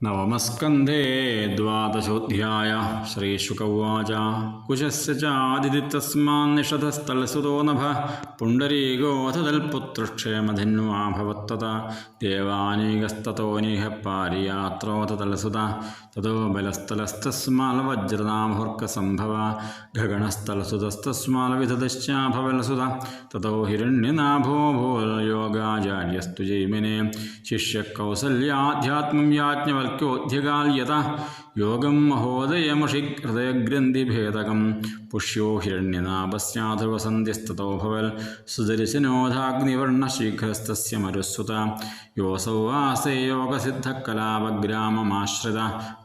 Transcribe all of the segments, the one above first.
നവമസ്കന്ധേ ദ്വാദശോധ്യായ ശ്രീശുക ഉവാച കുശസ്യ ചാദിതി തസ്മാന്നിഷധസ്ഥലസുതോ നഭ പുണ്ടരീകോऽഥ തൽപുത്രക്ഷേമധന്വാ ഭവത്തത ദേവാനീകസ്തതോനിഹ പാരിയാത്രോऽഥ തലസുത തതോ ബലസ്ഥലസ്തസ്മാൽവജ്രനാമഹുർക്കസംഭവ ഗഗണസ്ഥലസുതസ്തസ്മാൽവിധതശ്ചാഭവലസുത തതോ ഹിരണ്യനാഭോ ഭൂയോഗാചാര്യസ്തു ജൈമിനെ ശിഷ്യകൗസല്യാധ്യാത്മം യാജ്ഞവൽക്യോധ്യകാല്യത യോഗം മഹോദയമഷി ഹൃദയഗ്രന്ഥിഭേദകം പുഷ്യോ ഹിരണ്യനാഭസ്യാധുവസന്ധ്യസ്തോ ഭവൽ. സുദർശനോധാഗ്നിവർണശീഘ്രസ്തസ്യ മരുസ്സുത. യോസൗ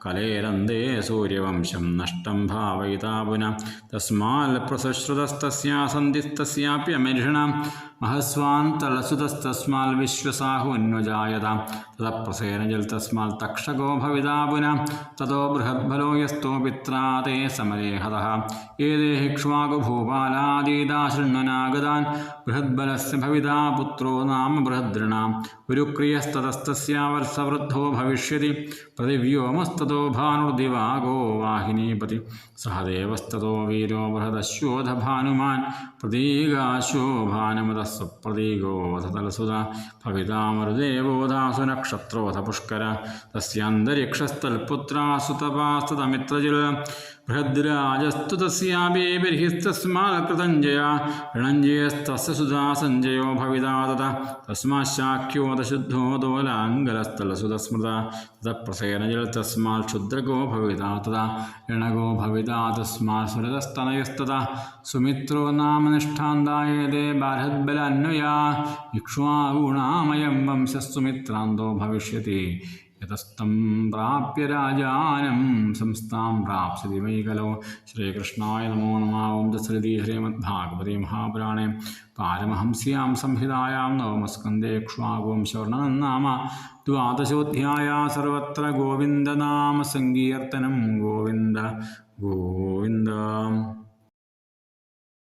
കലേരന്തേ സൂര്യവംശം നഷ്ടം ഭാവയിതാ പുന. തസ്മാൽ പ്രസശ്രുതസ്തസ്യാസന്ധിസ്തസ്യാപ്യമരിഷണ മഹസ്വാൻ തലസുതസ്തസ്മാൽ വിശ്വസാഹുന്വജായത തതപ്രസേനജൽ തസ്മാൽ തക്ഷകോ ഭവിതാ പുന. തതോ ततो बृहद्बलो यस्तो पित्रा ते समरे हतः ये देहिक्ष्वाकुभूपालादीदाशृण्वनागदान् बृहद्बलस्य भविता पुत्रो नाम बृहद्दृणां गुरुक्रियस्ततस्तस्य वर्षवृद्धो भविष्यति। प्रतिव्योमस्ततो भानुर्दिवागो वाहिनीपति। सह देवस्ततो वीरो बृहदश्योधभानुमान् प्रदीगाशो भानुमतः सुप्रदीगोऽथतलसुधा भवितामरुदेवोऽधासु नक्षत्रोऽथ पुष्कर। तस्यान्तरिक्षस्तल्पुत्रासु തസ്യാപി ബർഹിസ്തസ്മാൽ കൃതഞ്ജയ രണഞ്ജയസ്തസ്യ സുധാ സഞ്ജയോ ഭവിതാ തത തസ്മാശാഖ്യോദശുദ്ധോ ദോലാംഗലസ്ഥലസുതസ്മൃത തതപ്രസേനജൽ തസ്മാൽ ക്ഷുദ്രഗോ ഭവിതാ തത രണഗോ ഭവിതാ തസ്മാൽ സുരതസ്തനയസ്തത സുമിത്രോ നാമ നിഷ്ഠാന്തായതേ ബാരദ്ബല അന്വയാ ഇക്ഷ്വാഗുണാമയം വംശസ്സുമിത്രാന്തോ ഭവിഷ്യതി യതസ്തം പ്രാപ്യ രാജാനം സംസ്ഥാം പ്രാപ്സതി വൈകലോ ശ്രീകൃഷ്ണായ നമോ നമാവും ദശരഥി ദശ്രീ ശ്രീമദ്ഭാഗവതി മഹാപുരാണേ പാരമഹംസ്യാം സംഹിതായാം നവമസ്കന്ധേ ക്ഷ്വാഗോം ശവർണനം നാമ ദ്വാദശോധ്യായ സർവത്ര ഗോവിന്ദനാമ സങ്കീർത്തനം ഗോവിന്ദ ഗോവിന്ദ